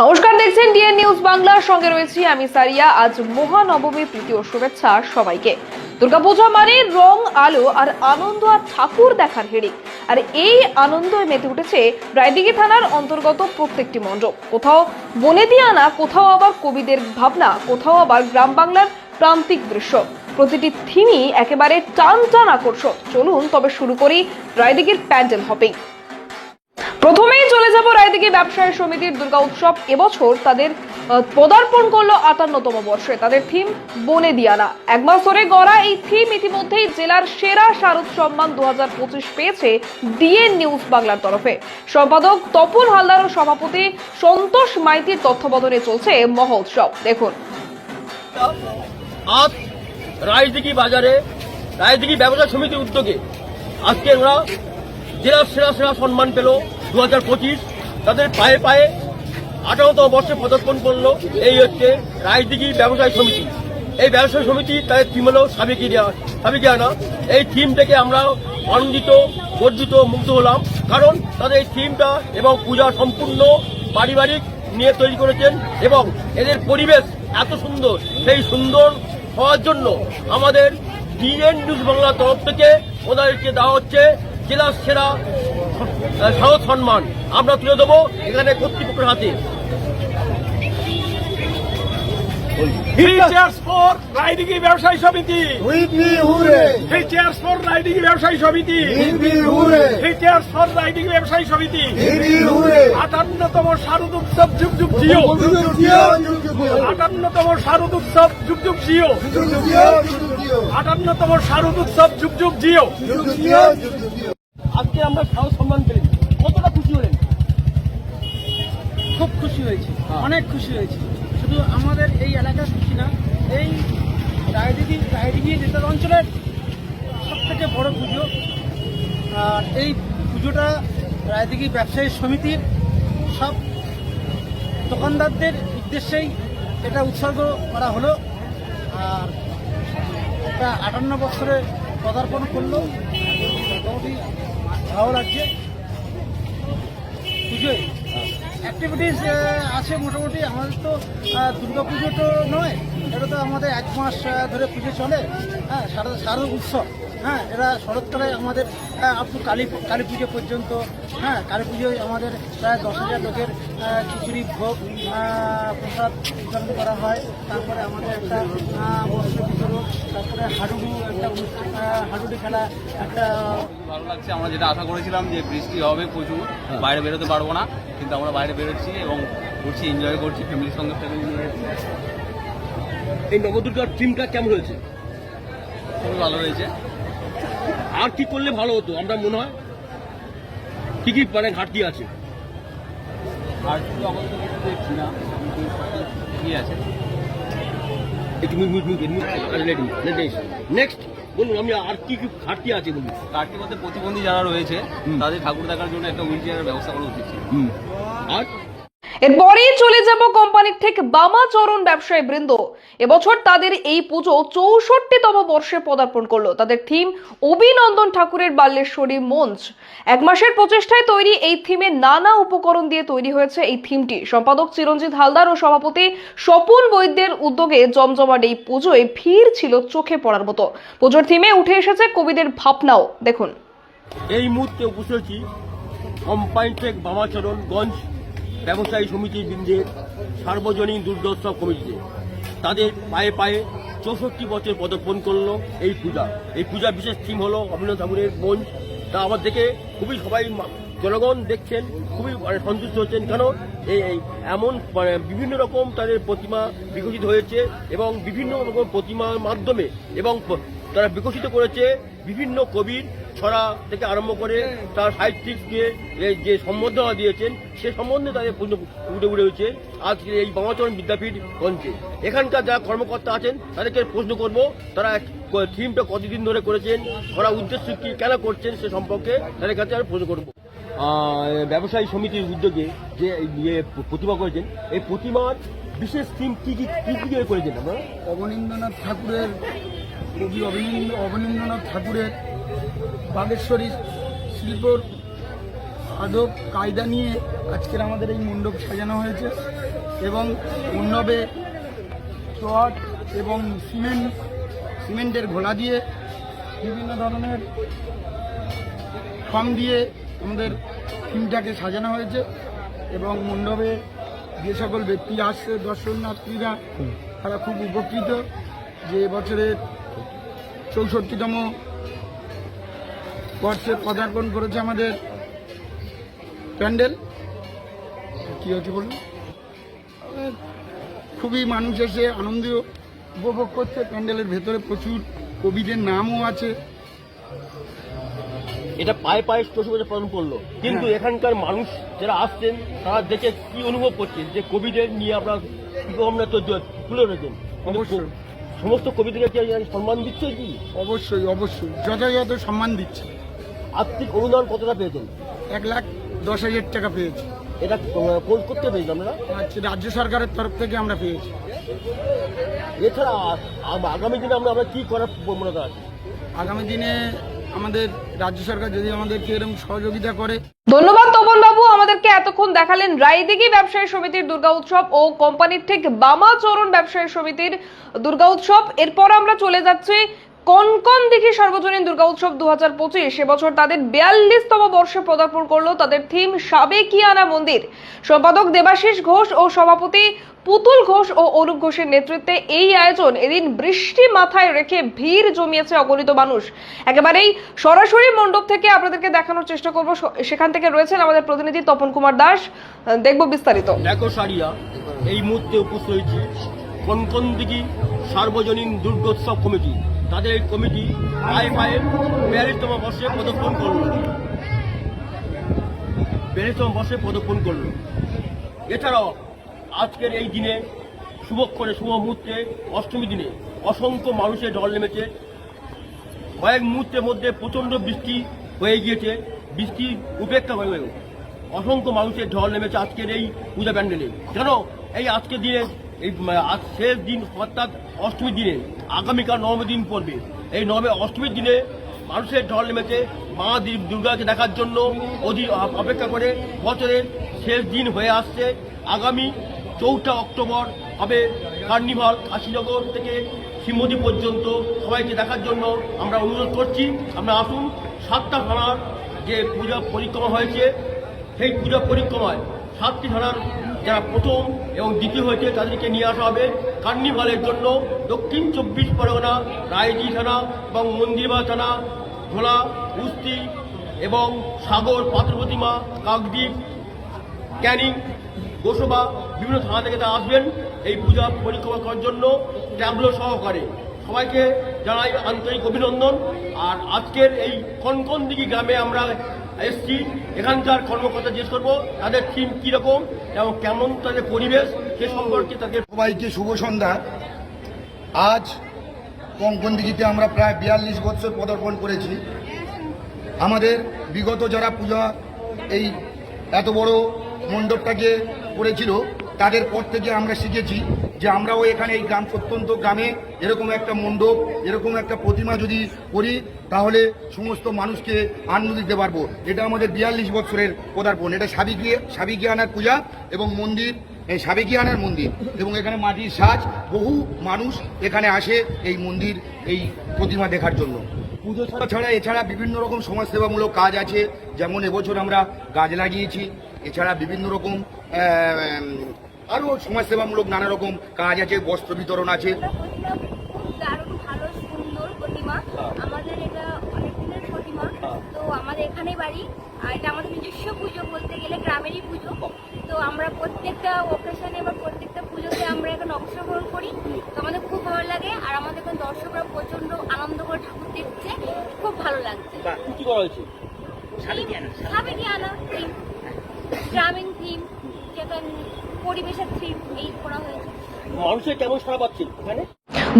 নমস্কার, দেখছেন DN news বাংলার সঙ্গে রয়েছি আমি সারিয়া। আজ মহানবমী প্রীতি ও শুভেচ্ছা সবাইকে। দুর্গাপূজা মানে রং, আলো আর আনন্দ আর ঠাকুর দেখার হেড়িক আর এই আনন্দে মেতে উঠেছে রায়দিঘি থানার অন্তর্গত প্রত্যেকটি মণ্ডপ। কোথাও বনে দিয়ে আনা কোথাও আবার কবিদের ভাবনা, কোথাও আবার গ্রাম বাংলার প্রান্তিক দৃশ্য। প্রতিটি থিমই একেবারে টান টান আকর্ষক। চলুন তবে শুরু করি রায়দিঘির প্যান্ডেল হপিং। প্রথমেই চলে যাব রায়দিঘি ব্যবসায়ী সমিতির দুর্গা উৎসব। এবছর তাদের পদার্পণ করল আটান্নতম বর্ষে। তাদের থিম বনে দিয়ানা এক মাস ধরে গড়া এই থিম ইতিমধ্যেই জেলার সেরা শারদ সম্মান দু হাজার পঁচিশ পেয়েছে ডিএন নিউজ বাংলার তরফে। সম্পাদক তপন হালদার ও সভাপতি সন্তোষ মাইতির তত্ত্বাবধানে চলছে মহোৎসব দেখুন। আজ রাজদিঘি বাজারে রাজদিঘি ব্যবসা সমিতির উদ্যোগে আজকে ওরা জেলার সেরা সেরা সম্মান পেল। দু হাজার পঁচিশ, তাদের পায়ে পায়ে আঠারোতম বর্ষে পদার্পণ করল। এই হচ্ছে রাজদিঘি ব্যবসায়ী সমিতি। এই ব্যবসায়ী সমিতি তাদের থিম হলো সাবেকিয়া, সাবেকিয়ানা। এই থিম থেকে আমরা আনন্দিত গর্বিত মুগ্ধ হলাম। কারণ তাদের এই থিমটা এবং পূজা সম্পূর্ণ পারিবারিক নিয়ে তৈরি করেছেন এবং এদের পরিবেশ এত সুন্দর। সেই সুন্দর হওয়ার জন্য আমাদের ডিএন নিউজ বাংলার তরফ থেকে ওনাদেরকে দেওয়া হচ্ছে জেলার সেরা শারদ সম্মান। আমরা তুলে দেবো এখানে কর্তৃপক্ষের হাতে। ব্যবসায়ী সমিতি ব্যবসায়ী সমিতি ব্যবসায়ী সমিতি আটান্নতম শারদ উৎসব যুগ যুগ জিও. আটান্নতম শারদ উৎসব যুগ যুগ জিও. আটান্নতম শারদ উৎসব যুগ যুগ জিও। আজকে আমরা শারদ সম্মান পেলেন। কতটা খুশি হলেন? খুব খুশি হয়েছি। অনেক খুশি হয়েছি। শুধু আমাদের এই এলাকার খুশি না এই রায়দিঘি রায়দিঘি নেতার অঞ্চলের সব থেকে বড় পুজো। আর এই পুজোটা রায়দিঘি ব্যবসায়ী সমিতির সব দোকানদারদের উদ্দেশ্যেই এটা উৎসর্গ করা হলো। আর এটা আটান্ন বছরে পদার্পণ করল। মোটামুটি ভালো লাগছে। পুজোয় অ্যাক্টিভিটিস আছে মোটামুটি। আমাদের তো দুর্গা পুজো তো নয়, এটা তো আমাদের এক মাস ধরে পুজো চলে। হ্যাঁ শারদ শারদ উৎসব। হ্যাঁ এরা শরৎকালে আমাদের আপ টু কালী কালী পুজো পর্যন্ত। হ্যাঁ কালী পুজোয় আমাদের প্রায় দশ হাজার লোকের খিচুড়ি, ভোগ প্রসাদ বিতরণ করা হয়। তারপরে আমাদের একটা বস্ত্র তারপরে হাডুডু একটা হাডুডু খেলা একটা ভালো লাগছে। আমরা যেটা আশা করেছিলাম যে বৃষ্টি হবে প্রচুর বাইরে বেরোতে পারব না কিন্তু আমরা বাইরে বেরোচ্ছি এবং ঘুরছি এনজয় করছি ফ্যামিলির সঙ্গে ফ্যামিলি নিয়ে এই নবদুর্গার থিমটা কেমন হয়েছে? খুবই ভালো হয়েছে। আর কি করলে ভালো হতো আমরা মনে হয়? কি কি মানে ঘাটতি আছে? আর শুধু আমাদের তো কিছু দেখছি না কিন্তু ঠিকই আছে একটু নেক্সট বলুন আমি আর কি কি ঘাটতি আছে বলুন? ঘাটতি মধ্যে প্রতিবন্ধী যারা রয়েছে তাদের ঠাকুর দেখার জন্য একটা হুইল চেয়ারের ব্যবস্থা করা উচিত আর এরপরেই চলে যাব কোম্পানির ঠিক বামাচরণ ব্যবসায়ী বৃন্দ। এবছর তাদের এই পুজো চৌষট্টিতম বর্ষে পদার্পণ করল। তাদের থিম, অভিনন্দন ঠাকুরের বাল্যেশ্বরী মঞ্চ। এক মাসের প্রচেষ্টায় তৈরি এই থিমে নানা উপকরণ দিয়ে তৈরি হয়েছে এই থিমটি। সম্পাদক চিরঞ্জিত হালদার ও সভাপতি স্বপন বৈদ্যের উদ্যোগে জমজমাট এই পুজোয় ভিড় ছিল চোখে পড়ার মতো। পুজোর থিমে উঠে এসেছে কবিদের ভাবনাও। দেখুন। এই মুহূর্তে উপস্থিত কম্পাইনটেক বামাচরণগঞ্জ ব্যবসায়ী সমিতি বৃন্দের সার্বজনীন দুর্গোৎসব কমিটিতে। তাদের পায়ে পায়ে চৌষট্টি বছর পদার্পণ করল এই পূজা। এই পূজা বিশেষ থিম হলো অভিনব ঠাকুরের মঞ্চ তা আমার দেখে খুবই সবাই জনগণ দেখছেন, খুবই মানে সন্তুষ্ট হচ্ছেন। কেন? এই এই, এমন মানে বিভিন্ন রকম তাদের প্রতিমা বিকশিত হয়েছে এবং বিভিন্ন রকম প্রতিমার মাধ্যমে এবং তারা বিকশিত করেছে বিভিন্ন কবির ছড়া থেকে আরম্ভ করে তার সাহিত্যিককে যে সম্বর্ধনা দিয়েছেন, সে সম্বন্ধে তাদের পূর্ণ উঠে উঠে হয়েছে। আজকে এই বামাচরণ বিদ্যাপীঠ মঞ্চে। এখানকার যারা কর্মকর্তা আছেন, তাদেরকে প্রশ্ন করব, তারা থিমটা কতদিন ধরে করেছেন করার উদ্দেশ্য কি কেন করছেন সে সম্পর্কে তাদের কাছে আমি প্রশ্ন করব। ব্যবসায়ী সমিতির উদ্যোগে যে ইয়ে প্রতিমা করেছেন, এই প্রতিমার বিশেষ থিম কি কি কি কি করেছেন আপনারা? অবনীন্দ্রনাথ ঠাকুরের কবি অবনীন্দ্র, অবনীন্দ্রনাথ ঠাকুরের বাগেশ্বরী শিল্পর আদব কায়দা নিয়ে আজকের আমাদের এই মণ্ডপ সাজানো হয়েছে এবং মণ্ডপে চট এবং সিমেন্ট, সিমেন্টের ঘোলা দিয়ে বিভিন্ন ধরনের ফর্ম দিয়ে আমাদের থিমটাকে সাজানো হয়েছে এবং মণ্ডপে যে সকল ব্যক্তি আসছে দর্শনার্থীরা তারা খুব উপকৃত যে বছরের চৌষট্টিতম বর্ষে পদার্পণ করেছে আমাদের প্যান্ডেল। কি হচ্ছে বলুন? খুবই মানুষ এসে আনন্দ উপভোগ করছে। প্যান্ডেলের ভেতরে প্রচুর কবিদের নামও আছে। এটা পায়ে পায়ে চষে বছর পালন করল। কিন্তু এখানকার মানুষ যারা আসছেন তারা দেখে কি অনুভব করছেন যে কবিদের নিয়ে আপনার কি আমরা তো তুলে কিন্তু অবশ্যই। সমস্ত কবিদেরকে কি সম্মান দিচ্ছে কি? অবশ্যই অবশ্যই। যথাযথ সম্মান দিচ্ছে। আর্থিক অনুদান কতটা পেয়েছেন? এক লাখ দশ হাজার টাকা পেয়েছি। এটা কোর্স করতে পেয়েছেন আমরা আচ্ছা রাজ্য সরকারের তরফ থেকে আমরা পেয়েছি। এছাড়া আগামী দিনে আমরা আমরা কি করার প্রবণতা আছে? আগামী দিনে আমাদের রাজ্য সরকার যদি আমাদেরকে এরকম সহযোগিতা করে ধন্যবাদ তপন বাবু আমাদেরকে এতক্ষণ দেখালেন রায়দিঘি ব্যবসায়ী সমিতির দুর্গা উৎসব ও কোম্পানির ঠিক বামাচরণ ব্যবসায়ী সমিতির দুর্গা উৎসব। এরপর আমরা চলে যাচ্ছি কনকন দিঘি সর্বজনীন দুর্গা উৎসব দু হাজার পঁচিশ, এবছর তাদের বিয়াল্লিশতম বর্ষে পদার্পণ করল তাদের থিম সাবেকিয়ানা মন্দির। সম্পাদক দেবাশিস ঘোষ ও সভাপতি পুতুল ঘোষ ও অরূপ ঘোষের নেতৃত্বে এই আয়োজন এদিন বৃষ্টি মাথায় রেখে ভিড় জমিয়েছে অগণিত মানুষ। একেবারেই সরাসরি মণ্ডপ থেকে আপনাদেরকে দেখানোর চেষ্টা করব। সেখান থেকে রয়েছেন আমাদের প্রতিনিধি তপন কুমার দাস। দেখব বিস্তারিত। দেখো সারিয়া, এই মুহূর্তে উপস্থিত হয়েছি কনকন দিঘি সার্বজনীন দুর্গোৎসব কমিটি? তাদের এই কমিটি পায়ে বিয়াল্লিশতম বর্ষে পদক্ষণ করল। বিয়াল্লিশতম বর্ষে পদক্ষণ করল। এছাড়াও আজকের এই দিনে শুভক্ষণে, শুভ মুহূর্তে, অষ্টমী দিনে অসংখ্য মানুষের ঢল নেমেছে। কয়েক মুহূর্তের মধ্যে প্রচণ্ড বৃষ্টি হয়ে গিয়েছে। বৃষ্টি উপেক্ষা হয়ে গেল অসংখ্য মানুষের ঢল নেমেছে আজকের এই পূজা প্যান্ডেলে। কেন এই আজকের দিনে, এই শেষ দিন অর্থাৎ অষ্টমীর দিনে আগামীকাল নবমী দিন পড়বে। এই নবমী অষ্টমীর দিনে মানুষের ঢল নেমেছে। মা দুর্গাকে দেখার জন্য অধি অপেক্ষা করে বছরের শেষ দিন হয়ে আসছে। আগামী চৌঠা অক্টোবর হবে কার্নিভাল কাশীনগর থেকে শ্রীমতি পর্যন্ত সবাইকে দেখার জন্য আমরা অনুরোধ করছি। আমরা আসুন। সাতটা থানার যে পূজা পরিক্রমা হয়েছে, সেই পূজা পরিক্রমায় সাতটি থানার যারা প্রথম এবং দ্বিতীয় হয়েছে, তাদেরকে নিয়ে আসা হবে কার্নিভালের জন্য দক্ষিণ চব্বিশ পরগনা রায়জি থানা এবং মন্দিরবা থানা ধোলা কুস্তি এবং সাগর পাত্র প্রতিমা, কাকদ্বীপ, ক্যানিং, গোসবা বিভিন্ন থানা থেকে তারা আসবেন এই পূজা পরিক্রমা করার জন্য ট্যাবলো সহকারে। সবাইকে জানাই আন্তরিক অভিনন্দন। আর আজকের এই কনকন দিঘি গ্রামে আমরা এসছি, এখানকার কর্মকর্তা জিজ্ঞেস করব, তাদের থিম কীরকম এবং কেমন তাদের পরিবেশ, সে সম্পর্কে তাদের সবাইকে শুভ সন্ধ্যা। আজ কঙ্কন দিঘিতে আমরা প্রায় বিয়াল্লিশ বছর পদার্পণ করেছি। আমাদের বিগত যারা পূজা এই এত বড় মণ্ডপটাকে করেছিল, তাদের পর থেকে আমরা শিখেছি। যে আমরাও এখানে এই গ্রাম প্রত্যন্ত গ্রামে এরকম একটা মণ্ডপ, এরকম একটা প্রতিমা যদি করি, তাহলে সমস্ত মানুষকে আনন্দ দিতে পারব। এটা আমাদের বিয়াল্লিশ বছরের পদার্পণ। এটা সাবিকিয়ে সাবিকিয়ানার পূজা এবং মন্দির, এই সাবেকিয়ানার মন্দির এবং এখানে মাটির সাজ। বহু মানুষ এখানে আসে এই মন্দির, এই প্রতিমা দেখার জন্য। পুজো ছাড়া ছাড়া এছাড়া বিভিন্ন রকম সমাজসেবামূলক কাজ আছে। যেমন এবছর আমরা গাছ লাগিয়েছি। এছাড়া বিভিন্ন রকম আরও সমাজসেবামূলক নানা রকম কাজ আছে বস্ত্র বিতরণ আছে। প্রতিমা। আমাদের এটা অনেক দিনের প্রতিমা তো আমাদের এখানেই বাড়ি। আর এটা আমাদের নিজস্ব পুজো বলতে গেলে গ্রামেরই পুজো। তো আমরা প্রত্যেকটা বা প্রত্যেকটা পুজোতে আমরা এখানে অংশগ্রহণ করি। তো আমাদের খুব ভালো লাগে। আর আমাদের এখানে দর্শকরা প্রচণ্ড আনন্দ করে ঠাকুর দেখছে। খুব ভালো লাগছে। কি করা হয়েছে? সাবেকিয়ানা থিম গ্রামীণ থিম যেটা পরিবেশের থিম এই করা হয়েছে। মানুষের কেমন সারা পাচ্ছে এখানে?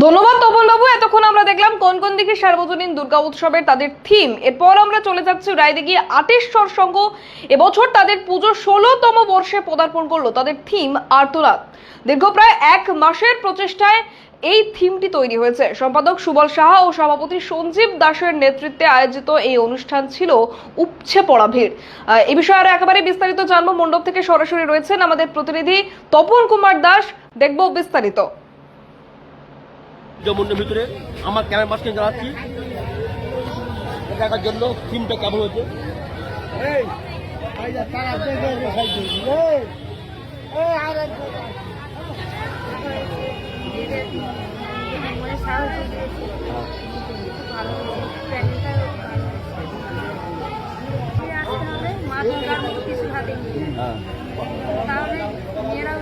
ধন্যবাদ তপন বাবু এতক্ষণ আমরা দেখলাম কোন দিকে সার্বজনীন দুর্গা উৎসবের তাদের থিম এরপর আমরা চলে যাচ্ছি রায়দিঘি আটেশ্বর সংঘ এবছর তাদের পুজো ষোলোতম বর্ষে পদার্পণ করল তাদের থিম আর্তনাদ। দীর্ঘ প্রায় এক মাসের প্রচেষ্টায় এই থিমটি তৈরি হয়েছে। সম্পাদক সুবল সাহা ও সভাপতি সঞ্জীব দাসের নেতৃত্বে আয়োজিত এই অনুষ্ঠান ছিল উপচে পড়া ভিড়। এ বিষয়ে আরও একেবারে বিস্তারিত জানব। মণ্ডপ থেকে সরাসরি রয়েছেন আমাদের প্রতিনিধি তপন কুমার দাস। দেখব বিস্তারিত। জমন্ডের ভিতরে আমার ক্যামেরা পার্সকে জানাচ্ছি দেখার জন্য থিমটা কেমন হয়েছে? মেয়েরা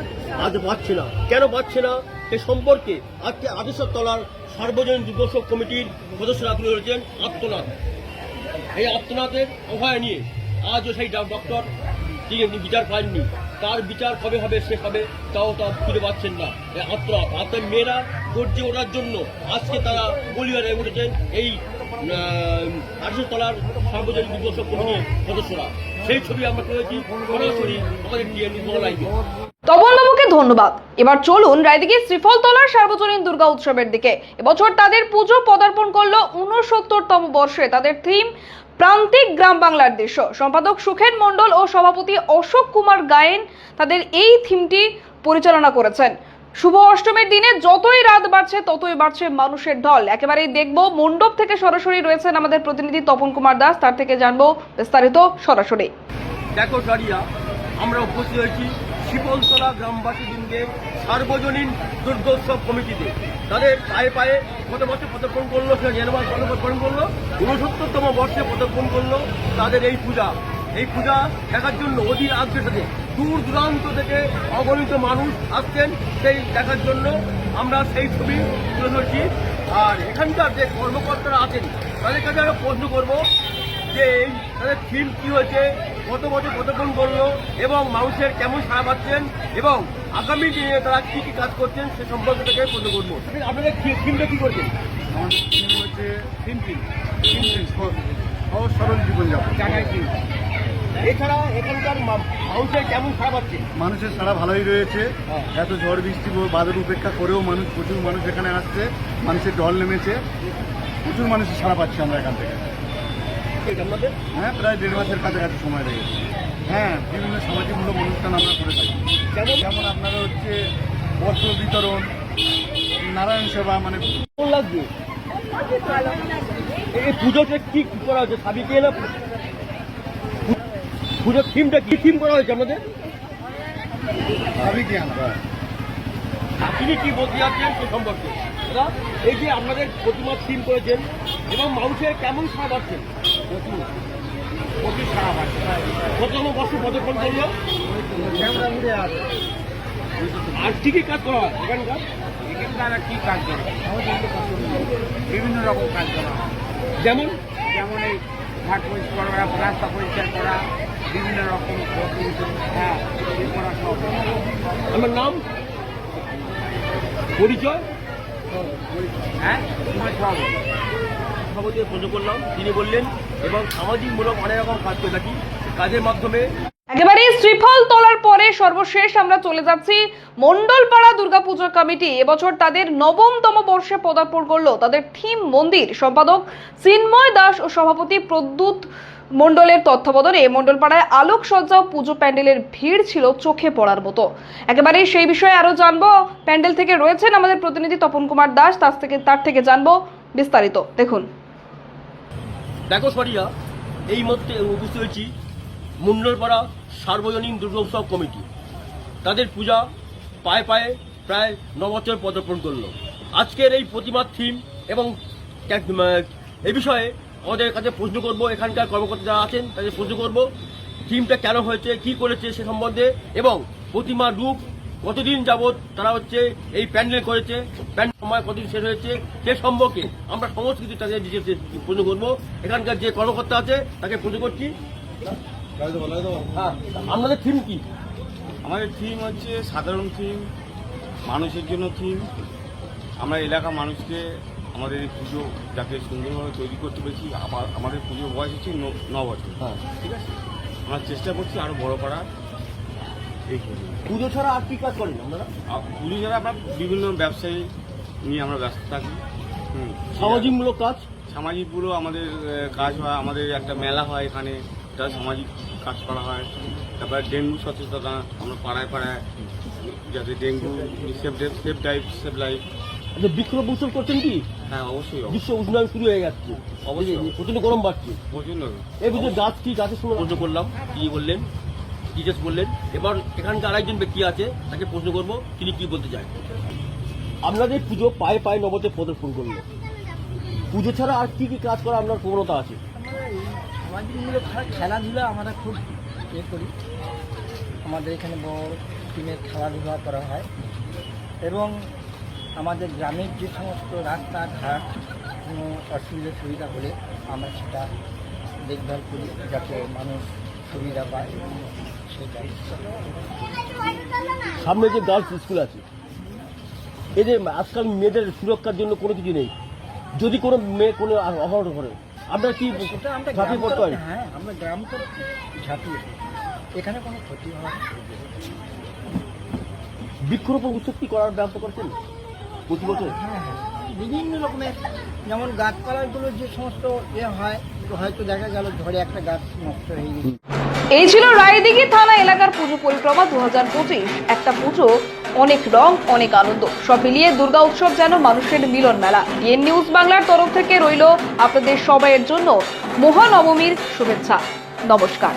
আজ পাচ্ছে না। কেন পাচ্ছে না? সে সম্পর্কে আজকে আদেশের তলার সার্বজনীন দুর্গোৎসব কমিটির সদস্যরা তুলে ধরেছেন আত্মনাথ এই আত্মনাথের অভয় নিয়ে আজও সেই ডক্টর তিনি বিচার পাননি, তার বিচার কবে হবে, সে হবে, তাও তা খুঁজে পাচ্ছেন না। আত্মনাথ আপনার মেয়েরা গর্জে ওঠার জন্য আজকে তারা বলিয়ার হয়ে উঠেছেন এই আদেশের তলার সার্বজনীন দুর্গোৎসব কমিটির সদস্যরা। সেই ছবি আমরা করেছি সরাসরি আমাদের ডিএনডি লাইভে ধন্যবাদ। এবার চলুন রায়দিঘি শ্রীফলতলার সার্বজনীন দুর্গা উৎসবের দিকে। এবছর তাদের পুজো পদার্পণ করল উনসত্তরতম বর্ষে। তাদের থিম, প্রান্তিক গ্রাম বাংলার দৃশ্য। সম্পাদক সুখেন মণ্ডল ও সভাপতি অশোক কুমার গায়েন তাদের এই থিমটি পরিচালনা করেছেন। শুভ অষ্টমীর দিনে যতই রাত বাড়ছে, ততই বাড়ছে মানুষের ঢল। একেবারেই দেখব মণ্ডপ থেকে সরাসরি রয়েছেন আমাদের প্রতিনিধি তপন কুমার দাস। তার থেকে জানব বিস্তারিত সরাসরি। দেখো আমরা উপস্থিত হয়েছি শিপলতলা গ্রামবাসীবৃন্দের সার্বজনীন দুর্গোৎসব কমিটিতে। তাদের পায়ে পায়ে কত বছর পদার্পণ করল সে পদার্পণ করল উনসত্তরতম বর্ষে পদার্পণ করল তাদের এই পূজা। এই পূজা দেখার জন্য আগ্রহের সাথে দূর দূরান্ত থেকে অগণিত মানুষ আসছেন, সেই দেখার জন্য আমরা সেই ছবি তুলে ধরছি। আর এখানকার যে কর্মকর্তারা আছেন, তাদের কাছে আমরা প্রশ্ন করব যে এই তাদের থিম কি হয়েছে কত বছর পদার্পণ করল এবং মানুষের কেমন সাড়া পাচ্ছেন এবং আগামী দিনে তারা কি কি কাজ করছেন সে সম্পর্কে থেকে প্রশ্ন করব। আপনাদের থিমটা কি করছেন? আমাদের থিম হচ্ছে সহজ সরল জীবনযাপন। এছাড়া এখানকার মানুষের কেমন সাড়া পাচ্ছেন মানুষের সারা ভালোই রয়েছে। হ্যাঁ। এত ঝড় বৃষ্টি ব- বাদল উপেক্ষা করেও মানুষ প্রচুর মানুষ এখানে আসছে। মানুষের ঢল নেমেছে। প্রচুর মানুষের সারা পাচ্ছি আমরা এখান থেকে। হ্যাঁ প্রায় দেড় মাসের কাছাকাছি সময় লেগেছে হ্যাঁ। বিভিন্ন সামাজিকমূলক অনুষ্ঠান আমরা করে থাকি। কেমন? যেমন আপনারা হচ্ছে বস্ত্র বিতরণ নারায়ণ সেবা মানে লাগছে? এই পুজোতে কি করা হয়েছে সাবিকে না পুজোর থিমটা কি? থিম করা হয়েছে আমাদের? সবই কি আমরা তিনি কি বলতে যাচ্ছেন সে সম্পর্কে? এই যে আপনাদের প্রতিমা থিম করেছেন এবং মানুষের কেমন সাড়া পাচ্ছেন? কতম বছর পদক্ষণ করল আর কি কি কাজ করা হয়? এখানকার এখানকার কি কাজ করে বিভিন্ন রকম কাজ করা যেমন যেমন এই ঘাট পরিষ্কার করা রাস্তা পরিষ্কার করা বিভিন্ন রকম হ্যাঁ করা সব আমার নাম পরিচয় হ্যাঁ সভাপতি প্রশ্ন করলাম তিনি বললেন এবং সামাজিকমূলক অনেক রকম কাজ করে থাকি। কাজের মাধ্যমে একেবারে শ্রীফল তোলার পরে সর্বশেষ আমরা চলে যাচ্ছি মন্ডলপাড়া দুর্গাপুজো কমিটি। এবছর তাদের নবমতম বর্ষে পদার্পণ করল তাদের থিম মন্দির। সম্পাদক চিন্ময় দাস ও সভাপতি প্রদ্যুৎ মন্ডলের তত্ত্বাবধানে মন্ডলপাড়ায় আলোকসজ্জা পুজো প্যান্ডেলের ভিড় ছিল চোখে পড়ার মতো। একেবারে সেই বিষয়ে আরও জানব। প্যান্ডেল থেকে রয়েছেন আমাদের প্রতিনিধি তপন কুমার দাস, তার থেকে তার থেকে জানব বিস্তারিত। দেখুন। দেখো সরিয়া এই মধ্যে উপস্থিত হয়েছি মুন্ডলপাড়া সার্বজনীন দুর্গোৎসব কমিটি। তাদের পূজা পায়ে পায়ে প্রায় ন বছর পদার্পণ করল। আজকের এই প্রতিমার থিম এবং উম, বিষয়ে আমাদের কাছে প্রশ্ন করব এখানকার কর্মকর্তা যারা আছেন তাদের প্রশ্ন করব থিমটা কেন হয়েছে কি করেছে সে সম্বন্ধে এবং প্রতিমার রূপ কতদিন যাবৎ তারা হচ্ছে এই প্যান্ডেল করেছে প্যান্ডেল সময় কতদিন শেষ হয়েছে সে সম্পর্কে আমরা সমস্ত কিছু তাদের ডিটেলসে প্রশ্ন করব। এখানকার যে কর্মকর্তা আছে তাকে প্রশ্ন করছি। হ্যাঁ আপনাদের থিম কি? আমাদের থিম হচ্ছে সাধারণ থিম মানুষের জন্য থিম আমরা এলাকার মানুষকে আমাদের এই পুজো যাতে সুন্দরভাবে তৈরি করতে পেরেছি আবার আমাদের পুজোর বয়স হচ্ছে ন- বছর। ঠিক আছে? আমরা চেষ্টা করছি আরও বড় করার। পুজো ছাড়া আর কি কাজ করেন আপনারা? পুজো ছাড়া আমরা বিভিন্ন ব্যবসায়ী নিয়ে আমরা ব্যস্ত থাকি। সামাজিকমূলক কাজ? সামাজিকগুলো আমাদের কাজ হয় আমাদের একটা মেলা হয় এখানে এটা সামাজিক কাজ করা হয়। তারপরে ডেঙ্গু সচেতনতা আমরা পাড়ায় পাড়ায় যাতে dengue safe safe life safe life. আচ্ছা বৃক্ষরোপণ করছেন কি? হ্যাঁ অবশ্যই। বিশ্ব উষ্ণায়ন শুরু হয়ে যাচ্ছে অবশ্যই। প্রচণ্ড গরম বাড়ছে। প্রচণ্ড এই বুঝে গাছ কি গাছের প্রশ্ন করলাম কি বললেন? জিজ্ঞেস করলেন এবার এখানকার আরেকজন ব্যক্তি আছে তাকে প্রশ্ন করব তিনি কি বলতে চান আপনাদের পুজো পায়ে পায়ে নবতে প্রদর্শন করল। পুজো ছাড়া আর কি কি কাজ করা আপনার প্রবণতা আছে? আমরা এই খেলাধুলা আমরা খুব ইয়ে করি। আমাদের এখানে বড় টিমের খেলাধুলা করা হয়। এবং আমাদের গ্রামের যে সমস্ত রাস্তাঘাট কোনো অসুবিধা সুবিধা হলে আমরা সেটা দেখভাল করি যাতে মানুষ সুবিধা পায়। সামনে যে গার্লস স্কুল আছে। এদের আজকাল মেয়েদের সুরক্ষার জন্য কোনো কিছু নেই। যদি কোনো মেয়ে কোনো অঘটন করে আপনার কি ঝাঁপিয়ে পড়তে হয় হ্যাঁ আমরা গ্রাম তো ঝাঁপিয়ে এখানে কোনো ক্ষতি হওয়ার বৃক্ষরোপণ উৎসব কি করার ব্যবস্থা করছেন প্রতি বছর? হ্যাঁ হ্যাঁ বিভিন্ন রকমের যেমন গাছপালাগুলো যে সমস্ত ইয়ে হয় হয়তো দেখা গেল ঝড়ে একটা গাছ নষ্ট হয়ে গেছে। এই ছিল রায়দিঘি থানা এলাকার পুজো পরিক্রমা দু হাজার পঁচিশ। একটা পুজো, অনেক রং, অনেক আনন্দ। সব মিলিয়ে দুর্গা উৎসব যেন মানুষের মিলন মেলা। ডিএন নিউজ বাংলার তরফ থেকে রইল আপনাদের সবাইয়ের জন্য মহানবমীর শুভেচ্ছা। নমস্কার।